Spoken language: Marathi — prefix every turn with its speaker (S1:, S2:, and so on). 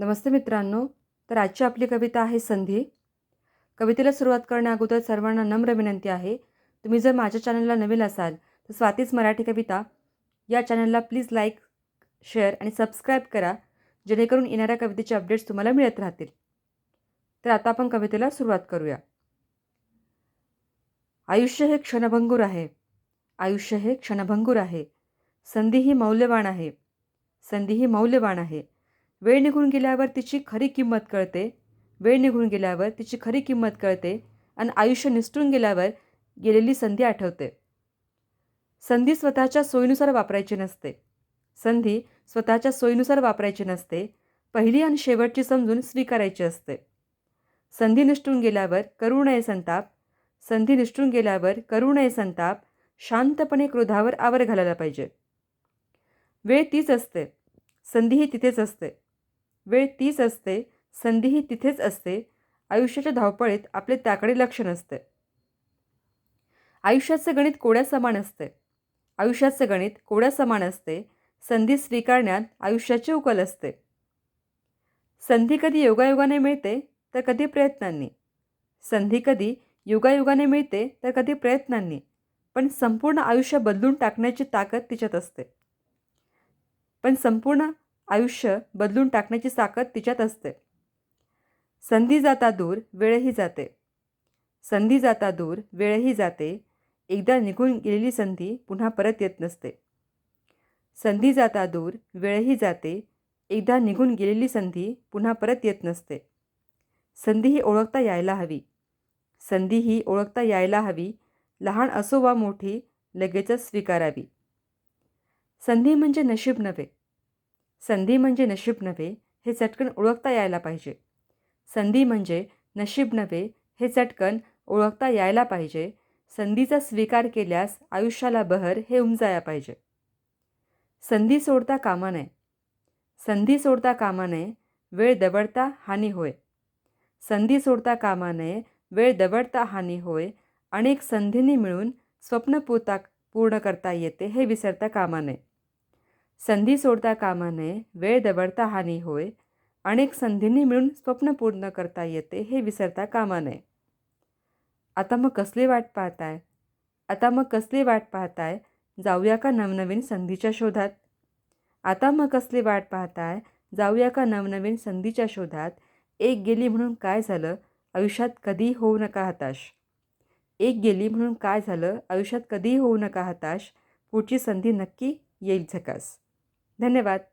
S1: नमस्ते मित्रांनो तर आजची आपली कविता आहे संधी. कवितेला सुरुवात करण्याअगोदर सर्वांना नम्र विनंती आहे तुम्ही जर माझ्या चॅनलला नवीन असाल तर स्वातीच मराठी कविता या चॅनलला प्लीज लाईक शेअर आणि सबस्क्राईब करा जेणेकरून येणाऱ्या कवितेचे अपडेट्स तुम्हाला मिळत राहतील. तर आता आपण कवितेला सुरुवात करूया. आयुष्य हे क्षणभंगूर आहे. आयुष्य हे क्षणभंगूर आहे. संधी ही मौल्यवान आहे. संधी ही मौल्यवान आहे. वेळ निघून गेल्यावर तिची खरी किंमत कळते. वेळ निघून गेल्यावर तिची खरी किंमत कळते आणि आयुष्य निसटून गेल्यावर गेलेली संधी आठवते. संधी स्वतःच्या सोयीनुसार वापरायची नसते. संधी स्वतःच्या सोयीनुसार वापरायची नसते. पहिली आणि शेवटची समजून स्वीकारायची असते. संधी निष्ठून गेल्यावर करू नये संताप. संधी निष्ठून गेल्यावर करू नये संताप. शांतपणे क्रोधावर आवर घालायला पाहिजे. वेळ तीच असते. संधीही तिथेच असते. वेळ तीच असते संधीही तिथेच असते आयुष्याच्या धावपळीत आपले त्याकडे लक्ष नसते. आयुष्याचे गणित कोड्या समान असते? आयुष्याचे गणित कोड्या समान असते? संधी स्वीकारण्यात आयुष्याची उकल असते. संधी कधी योगायोगाने मिळते तर कधी प्रयत्नांनी. संधी कधी योगायोगाने मिळते तर कधी प्रयत्नांनी पण संपूर्ण आयुष्य बदलून टाकण्याची ताकद तिच्यात असते. पण संपूर्ण आयुष्य बदलून टाकण्याची ताकद तिच्यात असते. संधी जाता दूर वेळही जाते. संधी जाता दूर वेळही जाते. एकदा निघून गेलेली संधी पुन्हा परत येत नसते. संधी जाता दूर वेळही जाते. एकदा निघून गेलेली संधी पुन्हा परत येत नसते. संधी ही ओळखता यायला हवी. संधी ही ओळखता यायला हवी. लहान असो वा मोठी लगेचच स्वीकारावी. संधी म्हणजे नशीब नव्हे. संधी म्हणजे नशीब नव्हे हे चटकन ओळखता यायला पाहिजे. संधी म्हणजे नशीब नव्हे हे चटकन ओळखता यायला पाहिजे. संधीचा स्वीकार केल्यास आयुष्याला बहर हे उमजाया पाहिजे. संधी सोडता कामा नये. संधी सोडता कामा नये वेळ दबडता हानी होय. संधी सोडता कामा नये वेळ दबडता हानी होय अनेक संधींनी मिळून स्वप्न पूर्ता पूर्ण करता येते हे विसरता कामा नये. संधी सोडता कामा नये वेळ दबडता हानी होय अनेक संधींनी मिळून स्वप्न पूर्ण करता येते हे विसरता कामा नये आता मग कसली वाट पाहताय? आता मग कसली वाट पाहताय? जाऊया का नवनवीन संधीच्या शोधात? आता मग कसली वाट पाहताय? जाऊया का नवनवीन संधीच्या शोधात? एक गेली म्हणून काय झालं? आयुष्यात कधी होऊ नका हताश. एक गेली म्हणून काय झालं? आयुष्यात कधीही होऊ नका हताश. पुढची संधी नक्की येईल झकास. धन्यवाद.